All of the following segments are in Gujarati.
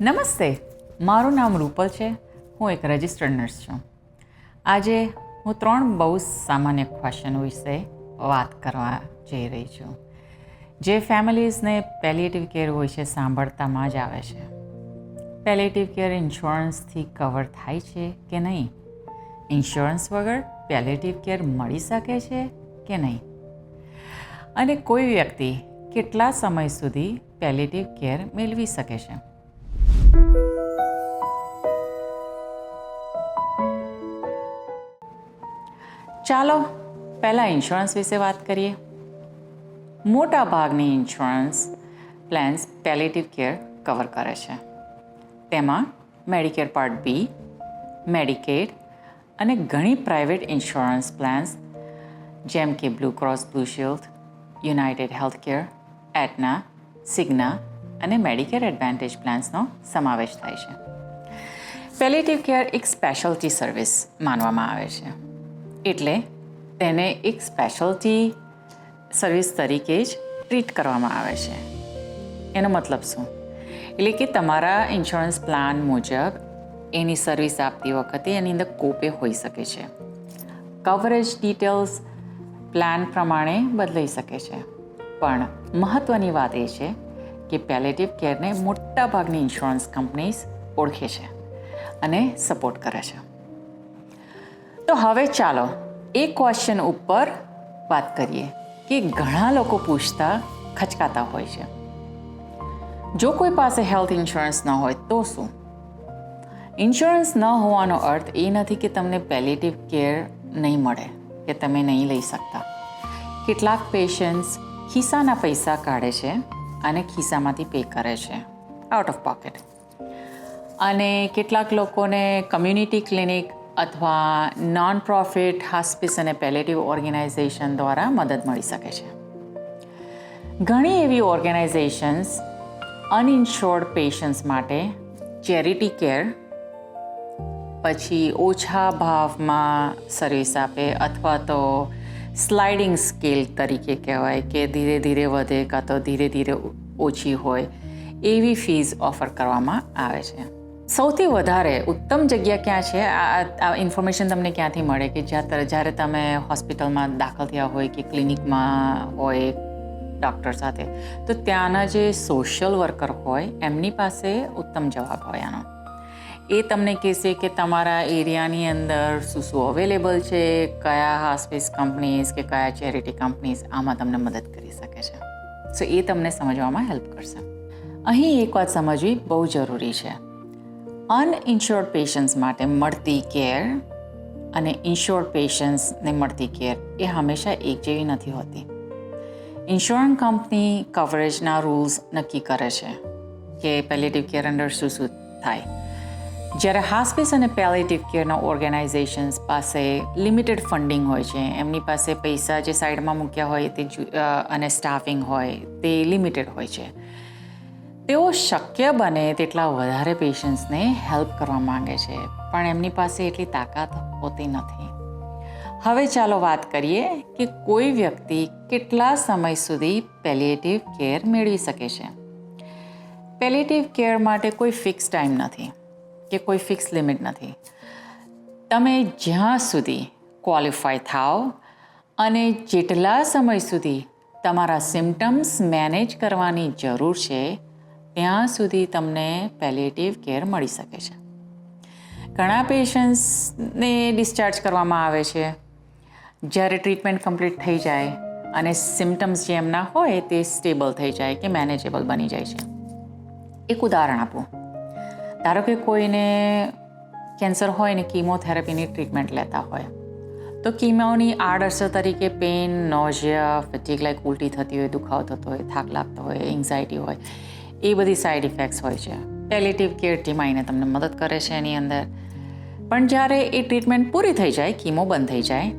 નમસ્તે. મારું નામ રૂપલ છે. હું એક રજિસ્ટર્ડ નર્સ છું. આજે હું ત્રણ બહુ સામાન્ય ક્વેશ્ચન વિશે વાત કરવા જઈ રહી છું. જે ફેમિલીઝને પેલિએટિવ કેર હોય છે, સાંભળતામાં જ આવે છે. પેલિએટિવ કેર ઇન્સ્યોરન્સથી કવર થાય છે કે નહીં? ઇન્સ્યોરન્સ વગર પેલિએટિવ કેર મળી શકે છે કે નહીં? અને કોઈ વ્યક્તિ કેટલા સમય સુધી પેલિએટિવ કેર મેળવી શકે છે? ચાલો, પહેલાં ઇન્સ્યોરન્સ વિશે વાત કરીએ. મોટા ભાગની insurance plans palliative care cover કરે છે. તેમાં મેડિકેર પાર્ટ બી મેડિકેડ અને ઘણી પ્રાઇવેટ ઇન્સ્યોરન્સ પ્લાન્સ જેમ કે Blue Cross Blue Shield United Health Care Aetna Cigna અને મેડિકેર એડવાન્ટેજ પ્લાન્સનો સમાવેશ થાય છે. પેલેટિવ કેર એક સ્પેશિયલ્ટી સર્વિસ માનવામાં આવે છે. એટલે તેને એક સ્પેશિયલ્ટી સર્વિસ તરીકે જ ટ્રીટ કરવામાં આવે છે. એનો મતલબ શું? એટલે કે તમારા ઇન્સ્યોરન્સ પ્લાન મુજબ એની સર્વિસ આપતી વખતે એની અંદર કોપે હોઈ શકે છે. કવરેજ ડિટેલ્સ પ્લાન પ્રમાણે બદલાઈ શકે છે. પણ મહત્ત્વની વાત એ છે કે પેલેટિવ કેરને મોટા ભાગની ઇન્સ્યોરન્સ કંપનીઝ ઓળખે છે અને સપોર્ટ કરે છે. તો હવે ચાલો એ ક્વેશ્ચન ઉપર વાત કરીએ કે ઘણા લોકો પૂછતા ખચકાતા હોય છે. જો કોઈ પાસે હેલ્થ ઇન્સ્યોરન્સ ન હોય તો શું? ઇન્સ્યોરન્સ ન હોવાનો અર્થ એ નથી કે તમને પેલેટિવ કેર નહીં મળે, કે તમે નહીં લઈ શકતા. કેટલાક પેશન્ટ્સ ખિસ્સાના પૈસા કાઢે છે અને ખિસ્સામાંથી પે કરે છે. આઉટ ઓફ પોકેટ અને કેટલાક લોકોને કમ્યુનિટી ક્લિનિક અથવા નોન પ્રોફિટ હોસ્પિસ અને પેલેટિવ ઓર્ગેનાઇઝેશન દ્વારા મદદ મળી શકે છે. ઘણી એવી ઓર્ગેનાઇઝેશન્સ અનઇન્શ્યોર્ડ પેશન્ટ્સ માટે ચેરિટી કેર પછી ઓછા ભાવમાં સર્વિસ આપે અથવા તો સ્લાઇડિંગ સ્કેલ તરીકે કહેવાય કે ધીરે ધીરે વધે કાં તો ધીરે ધીરે ઓછી હોય, એવી ફીઝ ઓફર કરવામાં આવે છે. સૌથી વધારે ઉત્તમ જગ્યા ક્યાં છે? આ ઇન્ફોર્મેશન તમને ક્યાંથી મળે? કે જ્યાં જ્યારે તમે હોસ્પિટલમાં દાખલ થયા હોય કે ક્લિનિકમાં હોય ડૉક્ટર સાથે, તો ત્યાંના જે સોશિયલ વર્કર હોય, એમની પાસે ઉત્તમ જવાબ હોય આનો. એ તમને કહેશે કે તમારા એરિયાની અંદર શું શું અવેલેબલ છે, કયા હોસ્પિસ કંપનીઝ કે કયા ચેરિટી કંપનીઝ આમાં તમને મદદ કરી શકે છે. સો એ તમને સમજવામાં હેલ્પ કરશે. અહીં એક વાત સમજવી બહુ જરૂરી છે. અનઇન્શ્યોર્ડ પેશન્ટ્સ માટે મળતી કેર અને ઇન્શ્યોર્ડ પેશન્ટ્સને મળતી કેર એ હંમેશા એક જેવી નથી હોતી. ઇન્સ્યોરન્સ કંપની કવરેજના રૂલ્સ નક્કી કરે છે કે પેલેટિવ કેર અંડર શું શું થાય. જ્યારે હાસ્પિસ અને પેલેટિવ કેરના ઓર્ગેનાઇઝેશન્સ પાસે લિમિટેડ ફંડિંગ હોય છે, એમની પાસે પૈસા જે સાઈડમાં મૂક્યા હોય તે અને સ્ટાફિંગ હોય તે લિમિટેડ હોય છે. તેઓ શક્ય બને તેટલા વધારે પેશન્ટ્સને હેલ્પ કરવા માંગે છે, પણ એમની પાસે એટલી તાકાત હોતી નથી. હવે ચાલો વાત કરીએ કે કોઈ વ્યક્તિ કેટલા સમય સુધી પેલિએટિવ કેર મેળવી શકે છે. પેલિએટિવ કેર માટે કોઈ ફિક્સ ટાઈમ નથી. કે કોઈ ફિક્સ લિમિટ નથી. તમે જ્યાં સુધી ક્વોલિફાય થાવ અને જેટલા સમય સુધી તમારા સિમ્ટમ્સ મેનેજ કરવાની જરૂર છે, ત્યાં સુધી તમને પેલેટિવ કેર મળી શકે છે. ઘણા પેશન્ટ્સને ડિસ્ચાર્જ કરવામાં આવે છે. જ્યારે ટ્રીટમેન્ટ કમ્પ્લીટ થઈ જાય અને સિમ્ટમ્સ જે એમના હોય તે સ્ટેબલ થઈ જાય કે મેનેજેબલ બની જાય છે. એક ઉદાહરણ આપું. ધારો કે કોઈને કેન્સર હોય ને કીમોથેરાપીની ટ્રીટમેન્ટ લેતા હોય, તો કીમોની આડઅસર તરીકે પેન નોઝિયા ફટીક લાઈક ઉલટી થતી હોય, દુખાવો થતો હોય, થાક લાગતો હોય એન્ઝાયટી હોય, એ બધી સાઈડ ઇફેક્ટ્સ હોય છે. પેલેટિવ કેર ટીમ આવીને તમને મદદ કરે છે એની અંદર. પણ જ્યારે એ ટ્રીટમેન્ટ પૂરી થઈ જાય, કીમો બંધ થઈ જાય,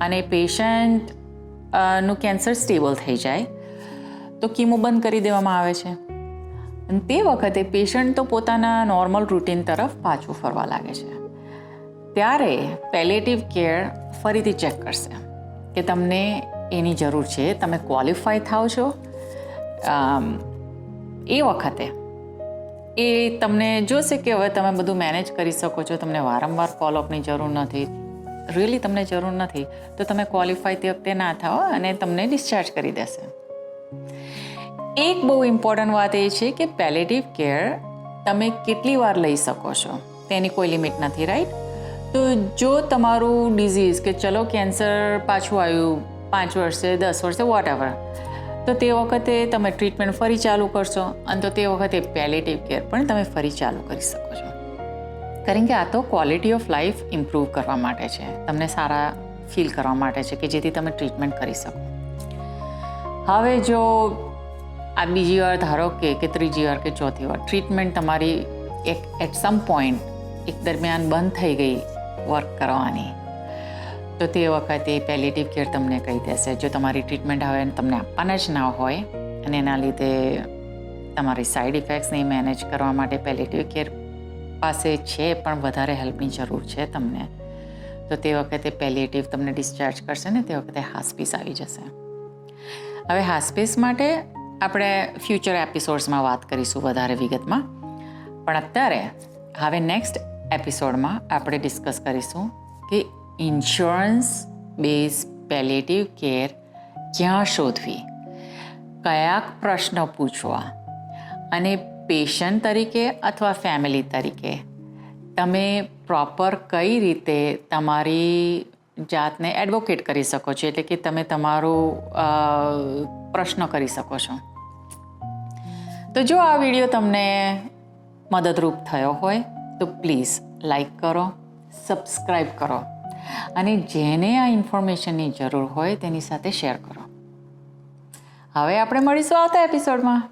અને પેશન્ટનું કેન્સર સ્ટેબલ થઈ જાય, તો કીમો બંધ કરી દેવામાં આવે છે. અને તે વખતે પેશન્ટ તો પોતાના નોર્મલ રૂટીન તરફ પાછું ફરવા લાગે છે. ત્યારે પેલેટિવ કેર ફરીથી ચેક કરશે કે તમને એની જરૂર છે, તમે ક્વોલિફાય થાવ છો. એ વખતે એ તમને જોશે કે હવે તમે બધું મેનેજ કરી શકો છો, તમને વારંવાર ફોલોઅપની જરૂર નથી. રિયલી તમને જરૂર નથી, તો તમે ક્વોલિફાય તે વખતે ના થાઓ અને તમને ડિસ્ચાર્જ કરી દેશે. એક બહુ ઇમ્પોર્ટન્ટ વાત એ છે કે પેલેટિવ કેર તમે કેટલી વાર લઈ શકો છો? તેની કોઈ લિમિટ નથી રાઈટ તો જો તમારું ડિઝીઝ કે ચલો કેન્સર પાછું આવ્યું, પાંચ વર્ષે, દસ વર્ષે વોટ એવર તો તે વખતે તમે ટ્રીટમેન્ટ ફરી ચાલુ કરશો અને તો તે વખતે પેલેટિવ કેર પણ તમે ફરી ચાલુ કરી શકો છો. કારણ કે આ તો ક્વોલિટી ઓફ લાઈફ ઇમ્પ્રૂવ કરવા માટે છે. તમને સારા ફીલ કરવા માટે છે કે જેથી તમે ટ્રીટમેન્ટ કરી શકો. હવે જો આ બીજી વાર ધારો કે કે ત્રીજી વાર કે ચોથી વાર ટ્રીટમેન્ટ તમારી એક એટ સમ પોઈન્ટ એક દરમિયાન બંધ થઈ ગઈ વર્ક કરવાની. તો તે વખતે પેલેટિવ કેર તમને કહી દેશે. જો તમારી ટ્રીટમેન્ટ હવે તમને આપવાના જ ના હોય અને એના લીધે તમારી સાઈડ ઇફેક્ટ્સને મેનેજ કરવા માટે પેલેટિવ કેર પાસે છે પણ વધારે હેલ્પની જરૂર છે તમને. તો તે વખતે પેલિએટિવ તમને ડિસ્ચાર્જ કરશે ને તે વખતે હાસ્પિસ આવી જશે. હવે હાસ્પિસ માટે આપણે ફ્યુચર એપિસોડ્સમાં વાત કરીશું વધારે વિગતમાં. પણ અત્યારે, હવે નેક્સ્ટ એપિસોડમાં આપણે ડિસ્કસ કરીશું કે ઇન્સ્યોરન્સ બેઝ પેલેટિવ કેર ક્યાં શોધવી? કયા પ્રશ્નો પૂછવા? અને પેશન્ટ તરીકે અથવા ફેમિલી તરીકે? તમે પ્રોપર કઈ રીતે તમારી જાતને એડવોકેટ કરી શકો છો, એટલે કે તમે તમારું પ્રશ્ન કરી શકો છો. તો જો આ વીડિયો તમને મદદરૂપ થયો હોય, તો પ્લીઝ લાઈક કરો સબસ્ક્રાઈબ કરો, અને જેને આ ઇન્ફોર્મેશનની જરૂર હોય તેની સાથે શેર કરો. હવે આપણે મળીશું આવતા એપિસોડમાં